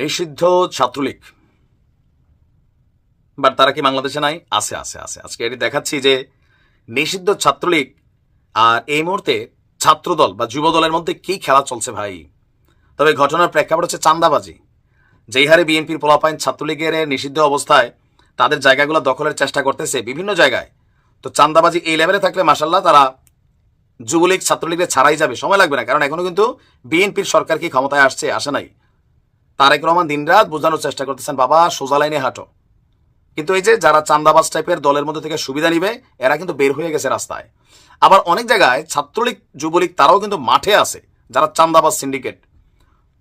নিষিদ্ধ ছাত্রলীগ। বাট তারা কি বাংলাদেশে নাই? আছে আছে আছে। আজকে এটি দেখাচ্ছি যে নিষিদ্ধ ছাত্রলীগ আর এই মুহূর্তে ছাত্রদল বা যুব দলের মধ্যে কি খেলা চলছে ভাই? তবে ঘটনার প্রেক্ষাপট হচ্ছে চান্দাবাজি যেই হারে বিএনপির পোলাপাইন ছাত্রলীগের নিষিদ্ধ অবস্থায় তাদের জায়গাগুলো দখলের চেষ্টা করতেছে বিভিন্ন জায়গায়। তো চান্দাবাজি এই লেভেলে থাকলে মাসাল্লাহ তারা যুবলীগ ছাত্রলীগের ছাড়াই যাবে। সময় লাগবে না, কারণ এখনও কিন্তু বিএনপির সরকার কি ক্ষমতায় আসছে, আসে নাই। তারেক রহমান দিনরাত বোঝানোর চেষ্টা করতেছেন, বাবা, সোজা লাইনে হাঁটো। কিন্তু এই যে যারা চান্দাবাজ টাইপের দলের মধ্যে থেকে সুবিধা নিবে, এরা কিন্তু বের হয়ে গেছে রাস্তায়। আবার অনেক জায়গায় ছাত্রলীগ, যুবলীগ, তারাও কিন্তু মাঠে আছে, যারা চান্দাবাজ সিন্ডিকেট।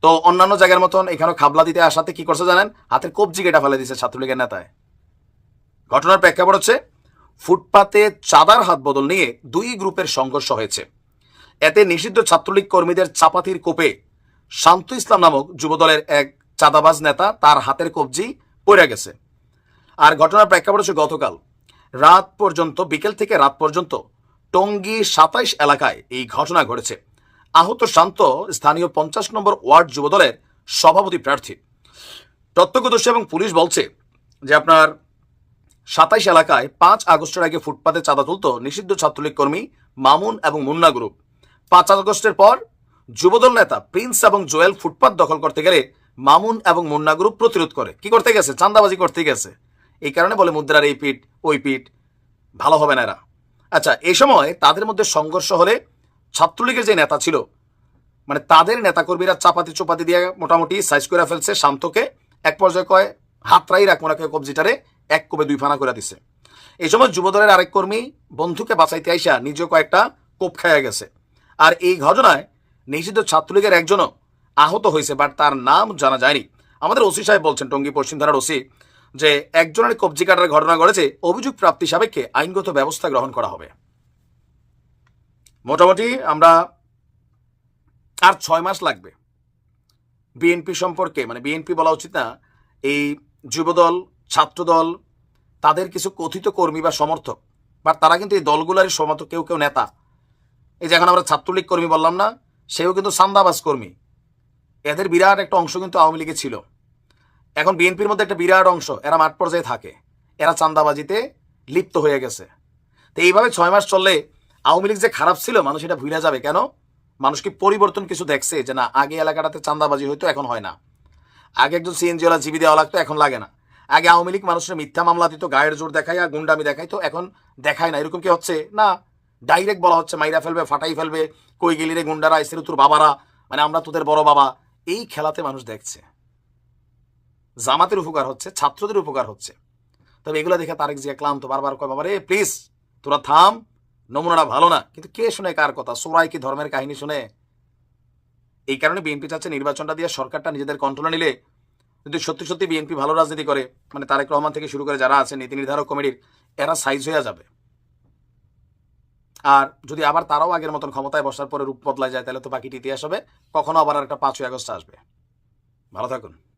তো অন্যান্য জায়গার মতন এখানে খাবলা দিতে আসাতে কি করছে জানেন? হাতের কবজি কেটা ফেলে দিছে ছাত্রলীগের নেতায়। ঘটনার প্রেক্ষাপট হচ্ছে, ফুটপাতে চাঁদার হাত বদল নিয়ে দুই গ্রুপের সংঘর্ষ হয়েছে। এতে নিষিদ্ধ ছাত্রলীগ কর্মীদের চাপাতির কোপে শান্ত ইসলাম নামক যুবদলের এক চাঁদাবাজ নেতা তার হাতের কবজি পড়ে গেছে। আর ঘটনার প্রেক্ষাপট হচ্ছে গতকাল। রাত পর্যন্ত, বিকেল থেকে রাত পর্যন্ত টঙ্গী সাতাইশ এলাকায় এই ঘটনা ঘটেছে। আহত শান্ত স্থানীয় পঞ্চাশ নম্বর ওয়ার্ড যুবদলের সভাপতি প্রার্থী। প্রত্যক্ষদর্শী এবং পুলিশ বলছে যে আপনার সাতাইশ এলাকায় পাঁচ আগস্টের আগে ফুটপাতে চাঁদা তুলত নিষিদ্ধ ছাত্রলীগ কর্মী মামুন এবং মুন্না গ্রুপ। পাঁচ আগস্টের পর যুবদল নেতা প্রিন্স এবং জোয়েল ফুটপাত দখল করতে গেলে মামুন এবং মুন্না গ্রুপ প্রতিরোধ করে। কি করতে গেছে? চাঁদাবাজি করতে গেছে। এই কারণে বলে মুদ্রার এই পিঠ, ওই পিঠ, ভালো হবে না এরা। আচ্ছা এই সময় তাদের মধ্যে সংঘর্ষ হলে ছাত্রলীগের যে নেতা ছিল মানে তাদের নেতাকর্মীরা চাপাতি চোপাতি দিয়ে মোটামুটি সাইজ করে ফেলছে, শান্তকে এক পর্যায়ে কয় হাতরাই রাখ মোনাকে কবজিটারে, এক কোপে দুই ফানা করে দিছে। এই সময় যুবদলের আরেক কর্মী বন্ধুকে বাঁচাইতে আইসা নিজেও কয়েকটা কোপ খাইয়া গেছে। আর এই ঘটনায় নিষিদ্ধ ছাত্রলীগের একজনও আহত হয়েছে, বাট তার নাম জানা যায়নি। আমাদের ওসি সাহেব বলছেন, টঙ্গী পশ্চিম থানার ওসি, যে একজনের কবজি কাটার ঘটনা ঘটেছে, অভিযোগ প্রাপ্তি সাপেক্ষে আইনগত ব্যবস্থা গ্রহণ করা হবে। মোটামুটি আমরা আর ছয় মাস লাগবে। বিএনপি সম্পর্কে মানে বিএনপি বলা উচিত না, এই যুবদল, ছাত্রদল, তাদের কিছু কথিত কর্মী বা সমর্থক বা তারা কিন্তু এই দলগুলোরই সমর্থক, কেউ কেউ নেতা। এই যে এখন আমরা ছাত্রলীগ কর্মী বললাম না সেও কিন্তু সান্দাবাজ কর্মী। এদের বিরাট একটা অংশ কিন্তু আওয়ামী লীগে ছিল। এখন বিএনপির মধ্যে একটা বিরাট অংশ, এরা মাঠ পর্যায়ে থাকে। এরা চান্দাবাজিতে লিপ্ত হয়ে গেছে। তো এইভাবে ছয় মাস চললে আওয়ামী লীগ যে খারাপ ছিল, মানুষ এটা ভুলে যাবে। কেন? মানুষ কি পরিবর্তন কিছু দেখছে যে না, আগে এলাকাটাতে চান্দাবাজি হইতো, এখন হয় না। আগে একজন সিএনজিওয়ালা জিবি দেওয়া লাগতো, এখন লাগে না। আগে আওয়ামী লীগ মানুষের মিথ্যা মামলা দিত, গায়ের জোর দেখায় আর গুন্ডামি দেখায়, তো এখন দেখায় না। এরকম কি হচ্ছে? না, ডাইরেক্ট বলা হচ্ছে, মাইরা ফেলবে, ফাটাই ফেলবে কই গেলি রে গুন্ডারা? এসে তোর বাবারা। মানে আমরা তোদের বড় বাবা। এই খেলাতে মানুষ দেখছে। জামাতের উপকার হচ্ছে, ছাত্রদের উপকার হচ্ছে। তবে এগুলো দেখে তারেক জিয়া ক্লান্ত, বারবার কয় বাবা রে প্লিজ তোরা থাম। নমুনাটা ভালো না। কিন্তু কে শুনে কার কথা? সোরাই কি ধর্মের কাহিনী শুনে? এই কারণে বিএনপি চাচ্ছে নির্বাচনটা দিয়ে সরকারটা নিজেদের কন্ট্রোলে নিলে। যদি সত্যি সত্যি বিএনপি ভালো রাজনীতি করে মানে তারেক রহমান থেকে শুরু করে যারা আছে, নীতি নির্ধারক কমিটির, এরা সাইজ হয়ে যাবে। আর যদি আবার তারাও আগের মতন ক্ষমতায় বসার পরে রূপ বদলায় যায়, তাহলে তো বাকিটি ইতিহাস হবে। কখনো আবার একটা পাঁচই আগস্ট আসবে। ভালো থাকুন।